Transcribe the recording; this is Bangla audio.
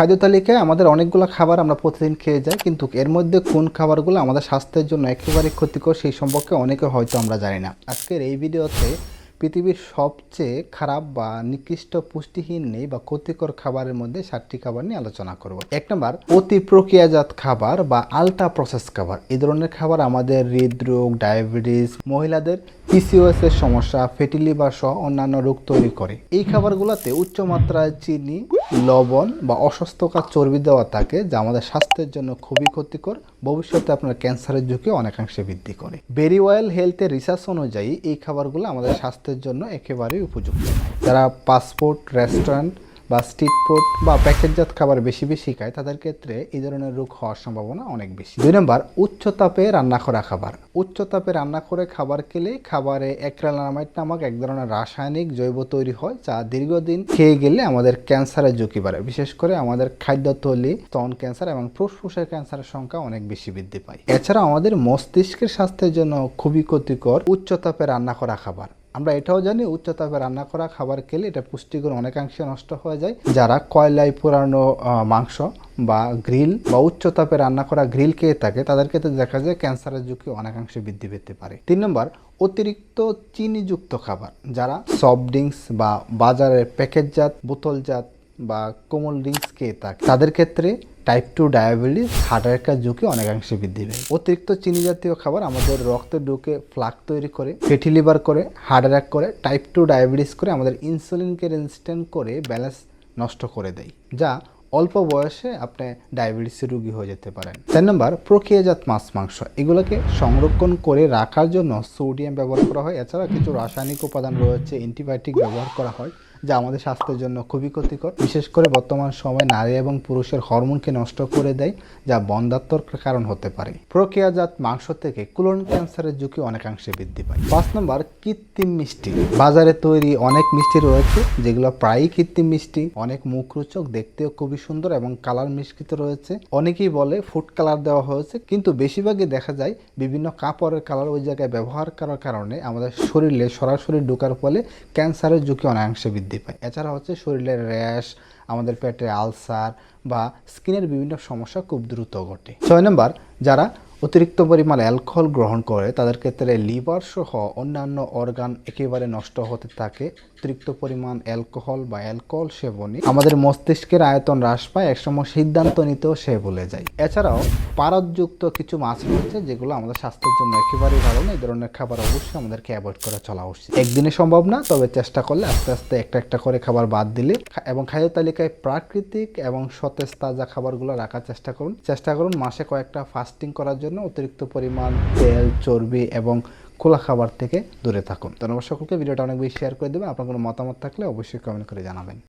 খাদ্য তালিকায় আমাদের অনেকগুলো খাবার আমরা প্রতিদিন খেয়ে যাই, কিন্তু এর মধ্যে কোন খাবারগুলো আমাদের স্বাস্থ্যের জন্য একেবারে ক্ষতিকর সেই সম্পর্কে অনেকে হয়তো আমরা জানি না। আজকের এই ভিডিওতে পৃথিবীর সবচেয়ে খারাপ বা নিকৃষ্ট পুষ্টিহীন নেই বা ক্ষতিকর খাবারের মধ্যে সাতটি খাবার নিয়ে আলোচনা করব। এক নম্বর অতি প্রক্রিয়াজাত খাবার বা আলট্রা প্রসেস খাবার। এই ধরনের খাবার আমাদের হৃদরোগ, ডায়াবেটিস, মহিলাদের পিসিওএস এর সমস্যা ফ্যাটি লিভার সহ অন্যান্য রোগ তৈরি করে। এই খাবারগুলোতে উচ্চ মাত্রায় চিনি, লবণ বা অস্বাস্থ্যকর চর্বি দেওয়া থাকে, যা আমাদের স্বাস্থ্যের জন্য খুবই ক্ষতিকর। ভবিষ্যতে আপনার ক্যান্সারের ঝুঁকি অনেকাংশে বৃদ্ধি করে। বেরি অয়েল হেলথের রিসার্চ অনুযায়ী এই খাবারগুলো আমাদের স্বাস্থ্যের জন্য একেবারেই উপযুক্ত। যারা পাসপোর্ট রেস্টুরেন্ট বা স্ট্রিট ফুড বা প্যাকেটজাত খাবার বেশি বেশি খায়, তাদের ক্ষেত্রে এই ধরনের রোগ হওয়ার সম্ভাবনা অনেক বেশি। দুই নম্বর, উচ্চ তাপে রান্না করা খাবার। উচ্চ তাপে রান্না করে খাবার খেলে খাবারে অ্যাক্রালামাইড নামক এক ধরনের রাসায়নিক জৈব তৈরি হয়, যা দীর্ঘদিন খেয়ে গেলে আমাদের ক্যান্সারের ঝুঁকি বাড়ে। বিশেষ করে আমাদের খাদ্যতলি, স্তন ক্যান্সার এবং ফুসফুসের ক্যান্সারের সংখ্যা অনেক বেশি বৃদ্ধি পায়। এছাড়া আমাদের মস্তিষ্কের স্বাস্থ্যের জন্য খুবই ক্ষতিকর উচ্চ তাপে রান্না করা খাবার। আমরা এটাও জানি উচ্চ তাপে রান্না করা খাবার খেলে এটা পুষ্টিগুণ অনেকাংশে নষ্ট হয়ে যায়। যারা কয়লায় পুরানো মাংস বা গ্রিল বা উচ্চ তাপে রান্না করা গ্রিল খেয়ে থাকে, তাদের ক্ষেত্রে দেখা যায় ক্যান্সারের ঝুঁকি অনেকাংশে বৃদ্ধি পেতে পারে। তিন নম্বর, অতিরিক্ত চিনিযুক্ত খাবার। যারা সফট ড্রিঙ্কস বা বাজারের প্যাকেটজাত বোতলজাত বা কোমল ড্রিঙ্কস খেয়ে থাকে, তাদের ক্ষেত্রে টাইপ টু ডায়াবেটিস হার্ট অ্যাটাকের ঝুঁকি অনেকাংশে বৃদ্ধি পায়। অতিরিক্ত চিনি জাতীয় খাবার আমাদের রক্তে ঢুকে ফ্লাক তৈরি করে ফেটি লিভার করে হার্ট অ্যাটাক করে টাইপ টু ডায়াবেটিস করে আমাদের ইনসুলিনকে রেজিস্ট্যান্ট করে ব্যালেন্স নষ্ট করে দেয়, যা অল্প বয়সে আপনি ডায়াবেটিসের রোগী হয়ে যেতে পারেন। চার নম্বর, প্রক্রিয়াজাত মাছ, মাংস। এগুলোকে সংরক্ষণ করে রাখার জন্য সোডিয়াম ব্যবহার করা হয়। এছাড়া কিছু রাসায়নিক উপাদান রয়েছে অ্যান্টিবায়োটিক ব্যবহার করা হয়। যা আমাদের স্বাস্থ্যের জন্য খুবই ক্ষতিকর। বিশেষ করে বর্তমান সময়ে নারী এবং পুরুষের হরমোনকে নষ্ট করে দেয়, যা বন্ধাত্মর কারণ হতে পারে। প্রক্রিয়াজাত মাংস থেকে কুলন ক্যান্সারের ঝুঁকি অনেকাংশে বৃদ্ধি পায়। পাঁচ নম্বর, কৃত্রিম মিষ্টি। বাজারে তৈরি অনেক মিষ্টি রয়েছে, যেগুলো প্রায়ই কৃত্রিম মিষ্টি। অনেক মুখরোচক, দেখতেও খুবই সুন্দর এবং কালার মিশ্রিত রয়েছে। অনেকেই বলে ফুড কালার দেওয়া হয়েছে, কিন্তু বেশিরভাগই দেখা যায় বিভিন্ন কাপড়ের কালার ওই জায়গায় ব্যবহার করার কারণে আমাদের শরীরে সরাসরি ঢোকার ফলে ক্যান্সারের ঝুঁকি অনেকাংশে বৃদ্ধি পায়। এছাড়া হচ্ছে শরীরের র্যাশ, আমাদের পেটে আলসার বা স্কিনের বিভিন্ন সমস্যা খুব দ্রুত ঘটে। ছয় নম্বর, যারা অতিরিক্ত পরিমাণ অ্যালকোহল গ্রহণ করে তাদের ক্ষেত্রে লিভার সহ অন্যান্য অর্গান একেবারে নষ্ট হতে থাকে। অতিরিক্ত পরিমাণ অ্যালকোহল বা অ্যালকোহল সেবনে আমাদের মস্তিষ্কের আয়তন হ্রাস পায়, একসময় সিদ্ধান্ত নিতেও সে ভুলে যায়। এছাড়াও পারদযুক্ত কিছু মাছ রয়েছে যেগুলো আমাদের স্বাস্থ্যের জন্য একেবারেই ভালো না এই ধরনের খাবার অবশ্যই আমাদেরকে অ্যাভয়েড করে চলা উচিত। একদিনে সম্ভব না, তবে চেষ্টা করলে আস্তে আস্তে একটা একটা করে খাবার বাদ দিলে এবং খাদ্য তালিকায় প্রাকৃতিক এবং সতেজ তাজা খাবারগুলো রাখার চেষ্টা করুন। চেষ্টা করুন মাসে কয়েকটা ফাস্টিং করার জন্য অতিরিক্ত পরিমাণ তেল, চর্বি এবং খোলা খাবার থেকে দূরে থাকুন। ধন্যবাদ সকলকে। ভিডিওটা অনেক বেশি শেয়ার করে দেবেন। আপনার কোনো মতামত থাকলে অবশ্যই কমেন্ট করে জানাবেন।